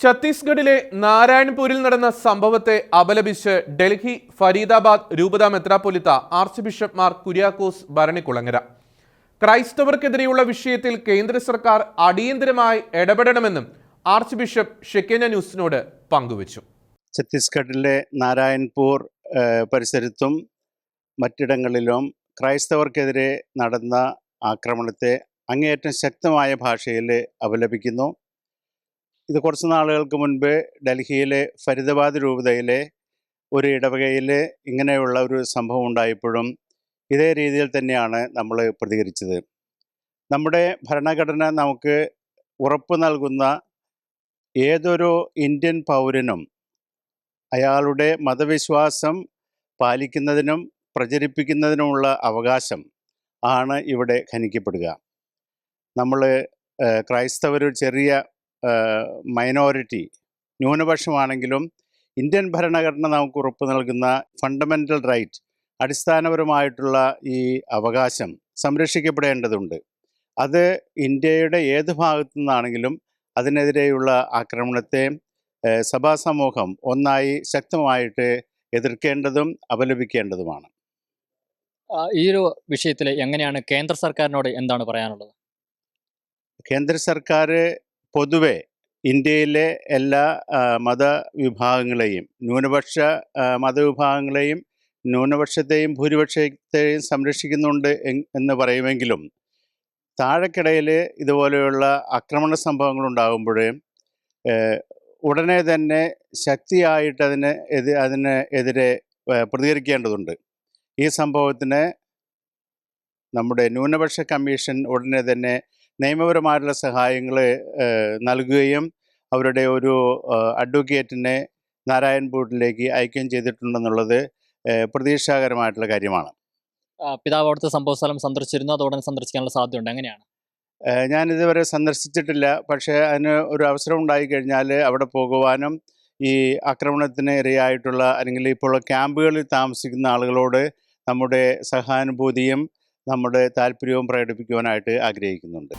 ഛത്തീസ്ഗഡിലെ നാരായൺപൂരിൽ നടന്ന സംഭവത്തെ അപലപിച്ച് ഡൽഹി ഫരീദാബാദ് രൂപത മെത്രാപ്പൊലിത്ത ആർച്ച് ബിഷപ്പ് മാർ കുര്യാക്കോസ് ഭരണിക്കുളങ്ങര. ക്രൈസ്തവർക്കെതിരെയുള്ള വിഷയത്തിൽ കേന്ദ്ര സർക്കാർ അടിയന്തരമായി ഇടപെടണമെന്നും ആർച്ച് ബിഷപ്പ് ഷെക്കേന ന്യൂസിനോട് പങ്കുവച്ചു. ഛത്തീസ്ഗഡിലെ നാരായൺപൂർ പരിസരത്തും മറ്റിടങ്ങളിലും ക്രൈസ്തവർക്കെതിരെ നടന്ന ആക്രമണത്തെ അങ്ങേയറ്റം ശക്തമായ ഭാഷയിൽ അപലപിക്കുന്നു. ഇത് കുറച്ച് നാളുകൾക്ക് മുൻപ് ഡൽഹിയിലെ ഫരീദാബാദ് രൂപതയിലെ ഒരു ഇടവകയിൽ ഇങ്ങനെയുള്ള ഒരു സംഭവം ഉണ്ടായപ്പോഴും ഇതേ രീതിയിൽ തന്നെയാണ് നമ്മൾ പ്രതികരിച്ചത്. നമ്മുടെ ഭരണഘടന നമുക്ക് ഉറപ്പ് നൽകുന്ന ഏതൊരു ഇന്ത്യൻ പൗരനും അയാളുടെ മതവിശ്വാസം പാലിക്കുന്നതിനും പ്രചരിപ്പിക്കുന്നതിനുമുള്ള അവകാശം ആണ് ഇവിടെ ഖനിക്കപ്പെടുക. നമ്മൾ ക്രൈസ്തവർ ചെറിയ മൈനോറിറ്റി ന്യൂനപക്ഷമാണെങ്കിലും ഇന്ത്യൻ ഭരണഘടന നമുക്ക് ഉറപ്പ് നൽകുന്ന ഫണ്ടമെന്റൽ റൈറ്റ് അടിസ്ഥാനപരമായിട്ടുള്ള ഈ അവകാശം സംരക്ഷിക്കപ്പെടേണ്ടതുണ്ട്. അത് ഇന്ത്യയുടെ ഏത് ഭാഗത്തു നിന്നാണെങ്കിലും അതിനെതിരെയുള്ള ആക്രമണത്തെ സഭാസമൂഹം സഭാ സമൂഹം ഒന്നായി ശക്തമായിട്ട് എതിർക്കേണ്ടതും അപലപിക്കേണ്ടതുമാണ്. ഈ ഒരു വിഷയത്തിൽ എങ്ങനെയാണ് കേന്ദ്ര സർക്കാരിനോട് എന്താണ് പറയാനുള്ളത്? കേന്ദ്ര സർക്കാർ പൊതുവെ ഇന്ത്യയിലെ എല്ലാ മതവിഭാഗങ്ങളെയും ന്യൂനപക്ഷ മതവിഭാഗങ്ങളെയും ന്യൂനപക്ഷത്തെയും ഭൂരിപക്ഷത്തെയും സംരക്ഷിക്കുന്നുണ്ട് എന്ന് പറയുമെങ്കിലും താഴെക്കിടയിൽ ഇതുപോലെയുള്ള ആക്രമണ സംഭവങ്ങൾ ഉണ്ടാകുമ്പോൾ ഉടനെ തന്നെ ശക്തിയായിട്ട് അതിന് എതി അതിന് എതിരെ പ്രതികരിക്കേണ്ടതുണ്ട്. ഈ സംഭവത്തിന് നമ്മുടെ ന്യൂനപക്ഷ കമ്മീഷൻ ഉടനെ തന്നെ നിയമപരമായിട്ടുള്ള സഹായങ്ങൾ നൽകുകയും അവരുടെ ഒരു അഡ്വക്കേറ്റിനെ നാരായൺപൂരിലേക്ക് അയക്കുകയും ചെയ്തിട്ടുണ്ടെന്നുള്ളത് പ്രതീക്ഷാകരമായിട്ടുള്ള കാര്യമാണ്. പിതാവ് അവിടുത്തെ സംഭവ സ്ഥലം സന്ദർശിച്ചിരുന്നു അതോടെ സന്ദർശിക്കാനുള്ള സാധ്യതയുണ്ട്. എങ്ങനെയാണ്? ഞാൻ ഇതുവരെ സന്ദർശിച്ചിട്ടില്ല. പക്ഷേ അതിന് ഒരു അവസരം ഉണ്ടായി കഴിഞ്ഞാൽ അവിടെ പോകുവാനും ഈ ആക്രമണത്തിന് ഇരയായിട്ടുള്ള അല്ലെങ്കിൽ ഇപ്പോൾ ക്യാമ്പുകളിൽ താമസിക്കുന്ന ആളുകളോട് നമ്മുടെ സഹാനുഭൂതിയും നമ്മുടെ താല്പര്യവും പ്രകടിപ്പിക്കുവാനായിട്ട് ആഗ്രഹിക്കുന്നുണ്ട്.